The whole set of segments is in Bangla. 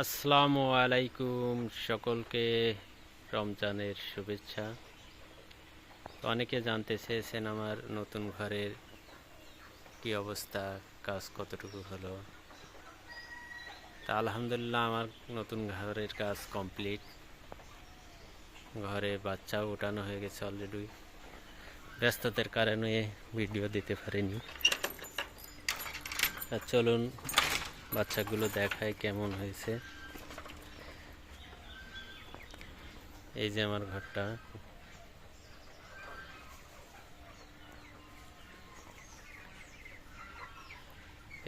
আসসালামু আলাইকুম সকলকে রমজানের শুভেচ্ছা। তো অনেকে জানতে চেয়েছেন আমার নতুন ঘরের কি অবস্থা, কাজ কতটুকু হলো। তা আলহামদুলিল্লাহ আমার নতুন ঘরের কাজ কমপ্লিট। ঘরে বাচ্চাও ওঠানো হয়ে গেছে অলরেডি ব্যস্ততার কারণে ভিডিও দিতে পারিনি। চলুন বাচ্চাগুলো দেখায় কেমন হয়েছে। এই যে আমার ঘরটা।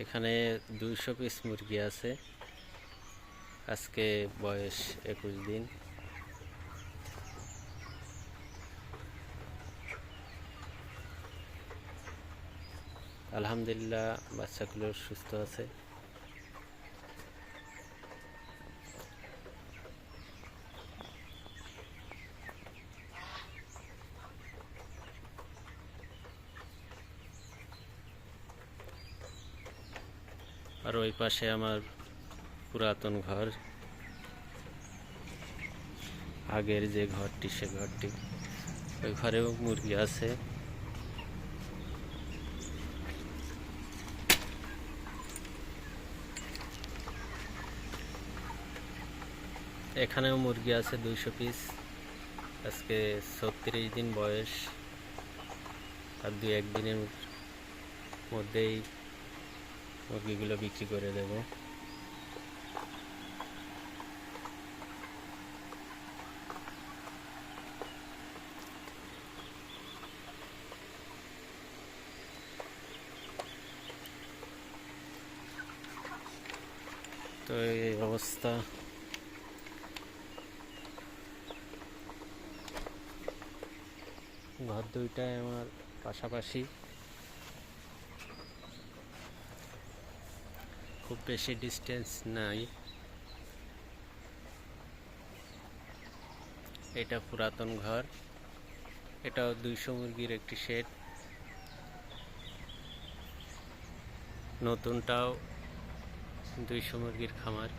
এখানে দুইশো পিস মুরগি আছে। আজকে বয়স একুশ দিন। আলহামদুলিল্লাহ, বাচ্চাগুলো সুস্থ আছে। আর ওই পাশে আমার পুরাতন ঘর। আগের যে ঘরটি, সে ঘরটি। ওই ঘরেও মুরগি আছে। এখানেও মুরগি আছে দুইশো পিস। আজকে ছত্রিশ দিন বয়স। আর দুই একদিনের মধ্যেই মুরগিগুলো বিক্রি করে দেব। তো এই অবস্থা। ঘর দুইটাই আমার পাশাপাশি। খুব বেশি ডিস্টেন্স নাই। এটা পুরাতন ঘর। এটাও দুইশো মুরগির একটি শেড নতুনটাও দুইশো মুরগির খামার।